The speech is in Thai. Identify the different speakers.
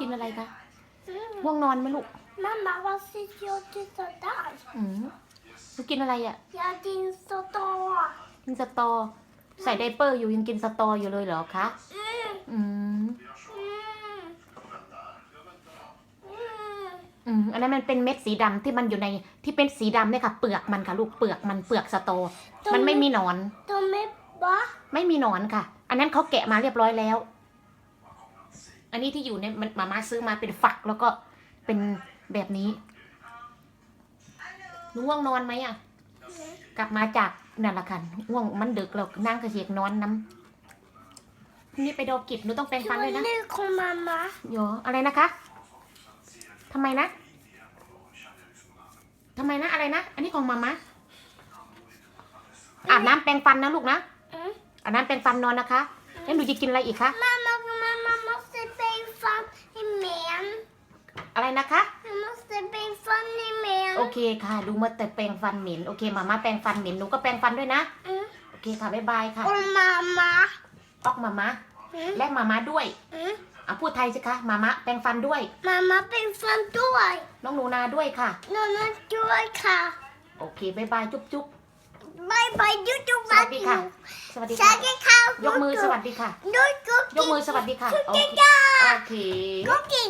Speaker 1: กินอะไรคะง่วงนอนไหมลูก
Speaker 2: Mamma, vad sitter jag och tittar där?
Speaker 1: อืมหนูกินอะไรอะ
Speaker 2: Jag din så då.
Speaker 1: กินสตอ ใส่ไดเปอร์อยู่ยังกินสตออยู่เลยเหรอคะ
Speaker 2: Mm,
Speaker 1: อืม
Speaker 2: mm. Mm.
Speaker 1: อืมอันนั้นมันเป็นเม็ดสีดำที่มันอยู่ในที่เป็นสีดำเนี่ยค่ะ เปลือกมันค่ะลูกเปลือกมันเปลือกสตอ มันไม่มีหนอน
Speaker 2: De är va?
Speaker 1: ไม่มีหนอนค่ะ อันนั้นเขาแกะมาเรียบร้อยแล้ว อันนี้ที่อยู่เนี่ยมันมาม่าซื้อมาเป็นฝักแล้วก็เป็นแบบนี้หนูง่วงนอนไหมอะ กลับมาจากนั่นแหละค่ะง่วงมันดึกแล้วนั่งกระเสียกนอนน้ำพรุ่งนี้ไปดอกิจหนูต้องแปรงฟันด้วยนะ
Speaker 2: Nu kom mamma.
Speaker 1: โยอะไรนะคะทำไมนะทำไมนะอะไรนะ อันนี้ของมาม่าอาบน้ำแปรงฟันนะลูกนะ
Speaker 2: Mm.
Speaker 1: อาบน้ำแปรงฟันนอนนะคะ แล้วหนูจะกินอะไรอีกคะ
Speaker 2: Mamma, mamma
Speaker 1: อะไรนะคะ
Speaker 2: Jag måste bejfa i men.
Speaker 1: โอเคค่ะดูมาแต่แปรงฟันเหม็นโอเคมาม่าแปรงฟันเหม็นหนูก็แปรงฟันด้วยนะ
Speaker 2: Mm.
Speaker 1: โอเคค่ะบ๊ายบายค่ะ
Speaker 2: Och mamma.
Speaker 1: ออกมาม่า
Speaker 2: Mm.
Speaker 1: และมาม่าด้วย
Speaker 2: Mm.
Speaker 1: อะพูดไทยสิคะมาม่าแปรงฟันด้วย
Speaker 2: Mamma bejfa då.
Speaker 1: น้องหนูนาด้วยค่ะ
Speaker 2: Nonna Joika.
Speaker 1: โอเคบ๊ายบายจุ๊บจุ๊บ
Speaker 2: Bye bye, du tog
Speaker 1: สวัสดีค่ะ สวัสดีค่ะ
Speaker 2: Säkert kan
Speaker 1: ยกมือสวัสดีค่ะ
Speaker 2: Du tog
Speaker 1: ยกมือสวัสดีค่ะ โอเคโอเค
Speaker 2: Cookie